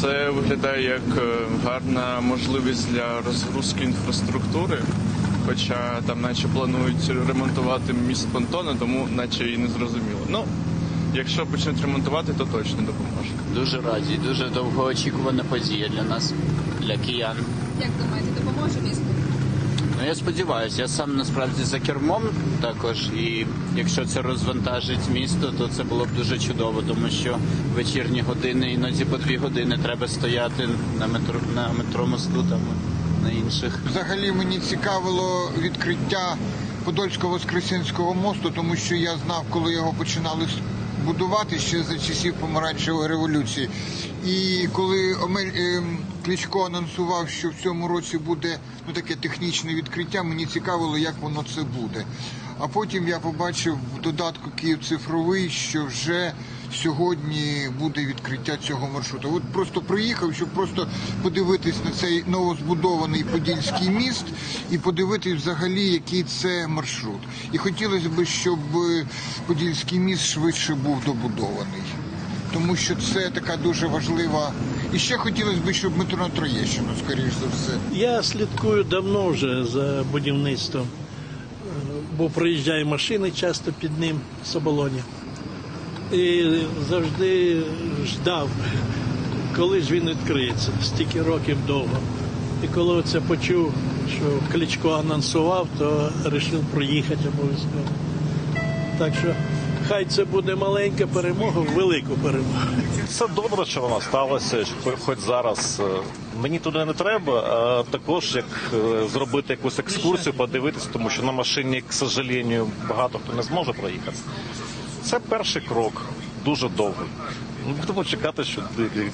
Це виглядає як е, гарна можливість для розгрузки інфраструктури. Хоча там наче планують ремонтувати міст понтона, тому наче і не зрозуміло. Ну, якщо почнуть ремонтувати, то точно допоможе. Дуже раді, дуже довгоочікувана подія для нас, для киян. Як думаєте, допоможе місту? Я сподіваюся, я сам насправді за кермом також. І якщо це розвантажить місто, то це було б дуже чудово, тому що вечірні години, іноді по дві години треба стояти на метро на метро мосту там на інших. Взагалі мені цікавило відкриття Подольсько-Воскресенського мосту, тому що я знав, коли його починали будувати ще за часів помаранчевої революції. І коли Омель ем, Кличко анонсував, що в цьому році буде ну таке технічне відкриття, мені цікавило, як воно це буде. А потім я побачив в додатку Київ цифровий, що вже сьогодні буде відкриття цього маршруту. От просто приїхав, щоб просто подивитись на цей новозбудований Подільський міст і подивитись взагалі, який це маршрут. І хотілося б, щоб Подільський міст швидше був добудований. Тому що це така дуже важлива. І ще хотілося б, щоб метро на Троєщину, скоріш за все. Я слідкую давно вже за будівництвом, е, бо проїжджає машини часто під ним з оболоні. І завжди ждав, коли ж він відкриється, стільки років довго. І коли це почув, що Кличко анонсував, то вирішив проїхати обов'язково. Так що хай це буде маленька перемога, в велику перемогу. Це добре, що вона сталася, хоч зараз е, мені туди не треба, а також як е, зробити якусь екскурсію, подивитися, тому що на машині, к сожалению, багато хто не зможе проїхати. Це перший крок, дуже довгий. Будемо чекати, що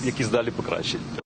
якісь далі покращать.